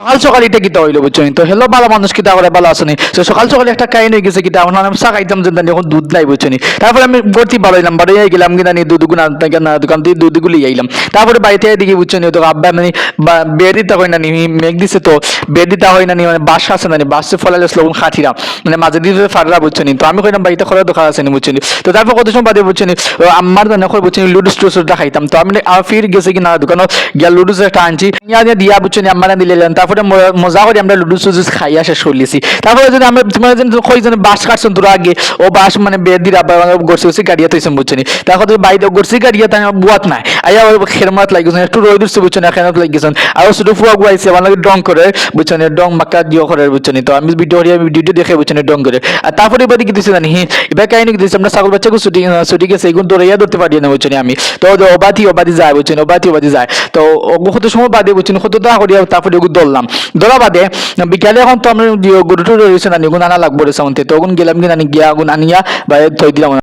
সকাল সকাল এটা কিতা হইল বুঝছ তো হেলো ভালো মানুষ কিতা করে ভালো আসনি তো সকাল সকাল একটা কাহিনী হয়ে গেছে কিতা এখন আমি চা খাইতাম যে জানি এখন দুধ নাই বুঝছ তারপরে আমি ভর্তি ভালো বাড়াইলাম বাড়াই গেলাম কিনা নি দুধ গুনা না দোকান দিয়ে দুধ গুলি আইলাম তারপরে বাড়িতে দেখি বুঝছ নি তো আব্বা মানে বেড দিতে হয় না নি মেঘ দিছে তো বেড দিতে হয় না নি মানে বাস আছে না নি বাস ফলালে স্লোন খাটিরা মানে মাঝে দিয়ে ফাটরা বুঝছ নি তো আমি কইলাম বাড়িতে খরা দোকান আছে নি বুঝছ নি তো তারপর কত সময় বাদে বুঝছ নি ও আমার জানা করে বুঝছ নি লুডুস টুসটা খাইতাম তো আমি ফির গেছে কি না দোকানে গিয়া লুডুস একটা আনছি ইয়া দিয়া বুঝছ নি আমার দিলেন তারপরে ম- মজা করে আমরা লুডুস টুডুস খাইয়া শেষ করলেছি তারপরে যদি আমরা তোমার যেন যেন বাস কাটছেন তোর আগে, ও বাস মানে বেদ আবার গড়ছি গড়ছি গাড়িয়া তৈছেন বুঝছ নি তারপর যদি বাইরে গড়ছি গাড়িয়া তাই বুয়াত নাই। আইয়া ওই খেরমাত লাগিয়েছেন একটু রোদ উঠছে বুঝছ না খেরমাত লাগিয়েছেন আর শুধু ফুয়া গুয়াইছে আমার লাগে ডং করে বুঝছ নি ডং মাক্কা দিও করে বুঝছ নি তো আমি ভিডিও ভিডিও দেখে বুঝছ নি ডং করে। আর তারপরে এবার কি দিছে জানি হি এবার কাহিনী দিছে, আমরা ছাগল বাচ্চাকে ছুটি ছুটি গেছে এগুন দৌড়াইয়া ধরতে পারি না বুঝছ আমি। তো ও- ওবাতি ওবাতি যায় বুঝছ নি অবাধি ওবাতি যায়। তো ও- কত সময় বাদে বুঝছ নি কত দা করিয়া তারপরে ওগুলো ধরলাম ধরা বাদে বিকালে এখন তো আমি গরুটো রয়েছে না নিগুন আনা লাগবো রে সামন্তে তো ওগুন গেলাম কিনা গিয়া আগুন আনিয়া বা থই দিলাম